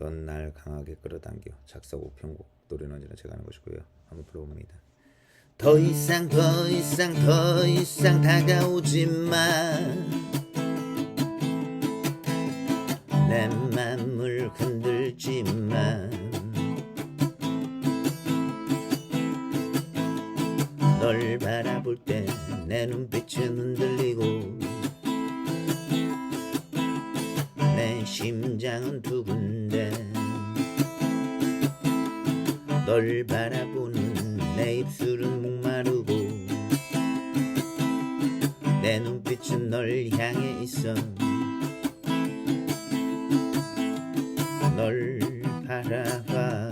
넌 날 강하게 끌어당겨 작사 우편곡 노래는 언제나 제가 하는 것이고요. 한번 불러봅니다. 더 이상 더 이상 더 이상 다가오지 마내 맘을 흔들지 마 널 바라볼 때 내 눈빛은 흔들리고 심장은 두근데. 널 바라보는 내 입술은 목마르고 내 눈빛은 널 향해 있어. 널 바라봐.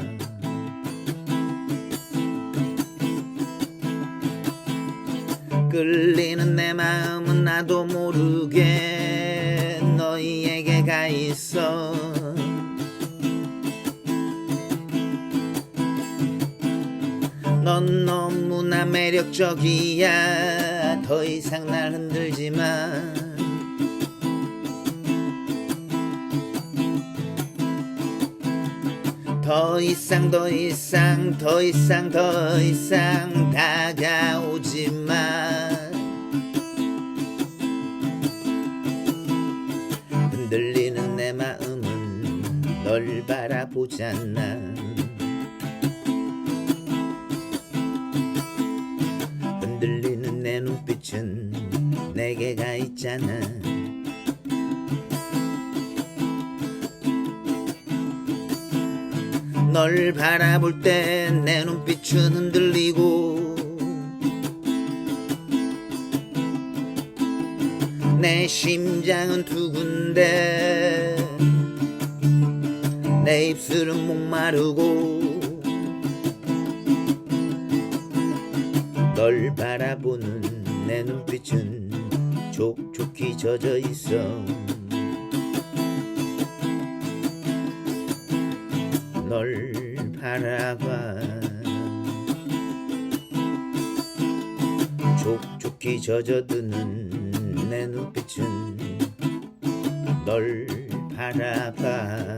끌리는 내 마음은 나도 모르게 있어. 넌 너무나 매력적이야. 더 이상 날 흔들지 마. 더 이상 더 이상 더 이상 더 이상 다가오지 마. 마음은 널 바라보잖아 흔들리는 내 눈빛은 내게 가 있잖아. 널 바라볼 때 내 눈빛은 흔들리고 내 심장은 두근데 내 입술은 목마르고 널 바라보는 내 눈빛은 촉촉히 젖어 있어. 널 바라봐. 촉촉히 젖어드는 내 눈빛은 널 바라봐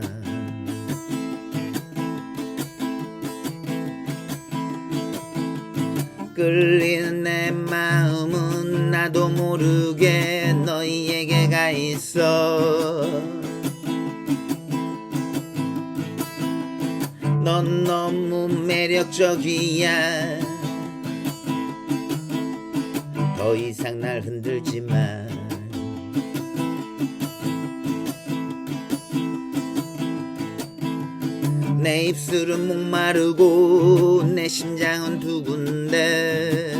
끌리는 내 마음은 나도 모르게 너희에게 가 있어. 넌 너무 매력적이야. 더 이상 날 흔들지 마. 내 입술은 목마르고 내 심장은 두근데.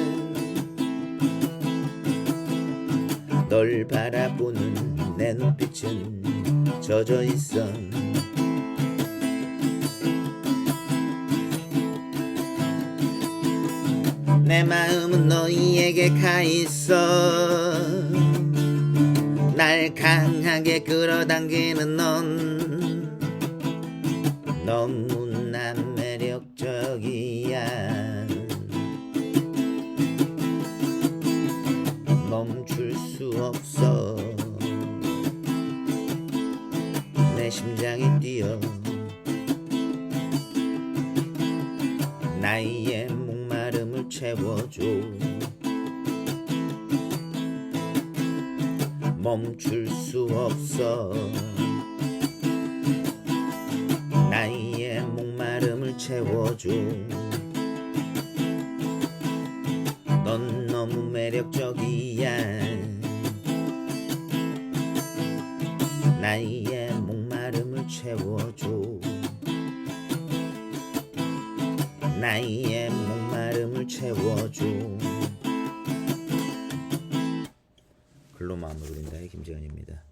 널 바라보는 내 눈빛은 젖어 있어. 내 마음은 너희에게 가 있어. 날 강하게 끌어당기는 넌 너무 나 매력적이야. 멈출 수 없어. 내 심장이 뛰어. 나의 목마름을 채워줘. 멈출 수 없어 마름을 채워줘 넌 너무 매력적이야. 나의 목마름을 채워줘. 나의 목마름을 채워줘. 글로 마음을 울린다의 김재현입니다